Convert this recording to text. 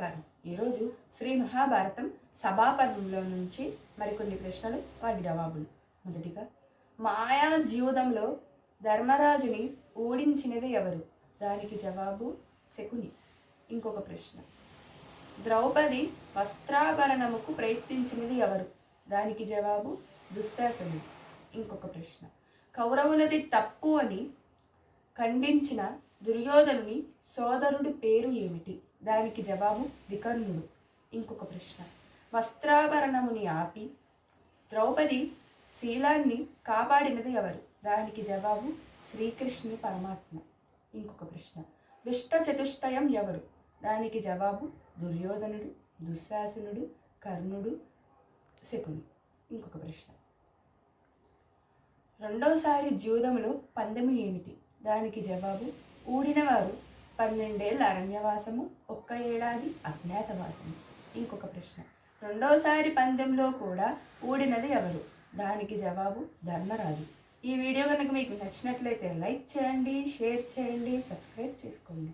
నమస్కారం. ఈరోజు శ్రీ మహాభారతం సభాపర్వంలో నుంచి మరికొన్ని ప్రశ్నలు వాటి జవాబులు. మొదటిగా మాయా జీవితంలో ధర్మరాజుని ఓడించినది ఎవరు? దానికి జవాబు శకుని. ఇంకొక ప్రశ్న. ద్రౌపది వస్త్రాభరణముకు ప్రయత్నించినది ఎవరు? దానికి జవాబు దుశ్శాసనుడు. ఇంకొక ప్రశ్న. కౌరవులది తప్పు అని ఖండించిన దుర్యోధనుని సోదరుడి పేరు ఏమిటి? దానికి జవాబు వికర్ణుడు. ఇంకొక ప్రశ్న. వస్త్రాభరణముని ఆపి ద్రౌపది శీలాన్ని కాపాడినది ఎవరు? దానికి జవాబు శ్రీకృష్ణుని పరమాత్మ. ఇంకొక ప్రశ్న. దుష్ట చతుష్టయం ఎవరు? దానికి జవాబు దుర్యోధనుడు దుశ్శాసనుడు కర్ణుడు శకుని. ఇంకొక ప్రశ్న. రెండోసారి జీవితంలో పందెము ఏమిటి? దానికి జవాబు ఊడినవారు పన్నెండేళ్ళ అరణ్యవాసము ఒక్క ఏడాది అజ్ఞాతవాసము. ఇంకొక ప్రశ్న. రెండోసారి పందెంలో కూడా ఊడినది ఎవరు? దానికి జవాబు ధర్మరాజు. ఈ వీడియో కనుక మీకు నచ్చినట్లయితే లైక్ చేయండి షేర్ చేయండి సబ్స్క్రైబ్ చేసుకోండి.